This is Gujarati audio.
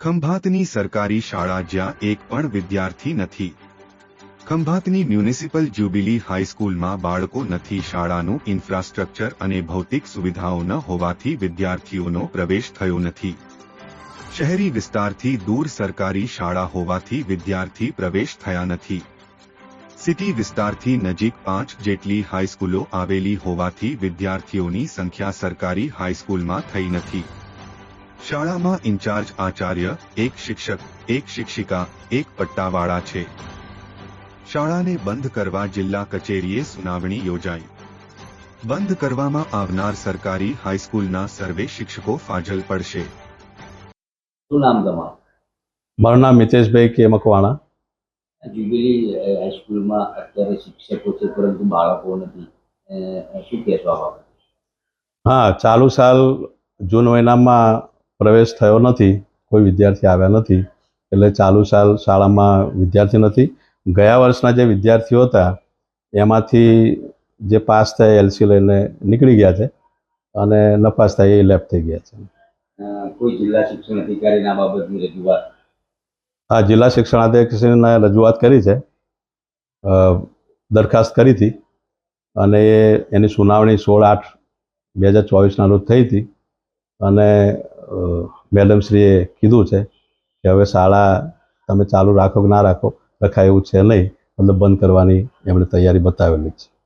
ખંભાતની સરકારી શાળા જ્યાં એક પણ વિદ્યાર્થી નથી. ખંભાતની મ્યુનિસિપલ જ્યુબિલી હાઈસ્કૂલમાં બાળકો નથી. શાળાનું ઇન્ફ્રાસ્ટ્રક્ચર અને ભૌતિક સુવિધાઓ ન હોવાથી વિદ્યાર્થીઓનો પ્રવેશ થયો નથી. શહેરી વિસ્તારથી દૂર સરકારી શાળા હોવાથી વિદ્યાર્થી પ્રવેશ થયા નથી. સિટી વિસ્તારથી નજીક પાંચ જેટલી હાઈસ્કૂલો આવેલી હોવાથી વિદ્યાર્થીઓની સંખ્યા સરકારી હાઈસ્કૂલમાં થઈ નથી. શાળામાં ઇન્ચાર્જ આચાર્ય એક શિક્ષક એક શિક્ષિકા એક પટ્ટાવાળા છે. શાળાને બંધ કરવા જિલ્લા કચેરીએ સુનાવણી યોજાઈ. બંધ કરવામાં આવનાર સરકારી હાઈસ્કૂલના સર્વે શિક્ષકો ફાજલ પડશે. શું નામ તમારું? મારું નામ મિતેશભાઈ કે મકવાણા. જ્યુબિલી હાઈસ્કૂલમાં અત્યારે શિક્ષકો છે પરંતુ બાળકો નથી. શું કહેવા હા ચાલુ સાલ જૂન મહિનામાં પ્રવેશ થયો નથી કોઈ વિદ્યાર્થી આવ્યા નથી એટલે ચાલુ સાલ શાળામાં વિદ્યાર્થી નથી. ગયા વર્ષના જે વિદ્યાર્થીઓ હતા એમાંથી જે પાસ થયા એલસી લઈને નીકળી ગયા છે અને નપાસ થાય એ લેફ થઈ ગયા છે. કોઈ જિલ્લા શિક્ષણ અધિકારીના બાબતની રજૂઆત? હા જિલ્લા શિક્ષણાધીશને રજૂઆત કરી છે. દરખાસ્ત કરી હતી અને એ એની સુનાવણી સોળ આઠ બે હજાર ચોવીસના રોજ થઈ હતી અને મેડમશ્રીએ કીધું છે કે હવે શાળા તમે ચાલુ રાખો કે ના રાખો, રખાય એવું છે નહીં, મતલબ બંધ કરવાની એમણે તૈયારી બતાવેલી છે.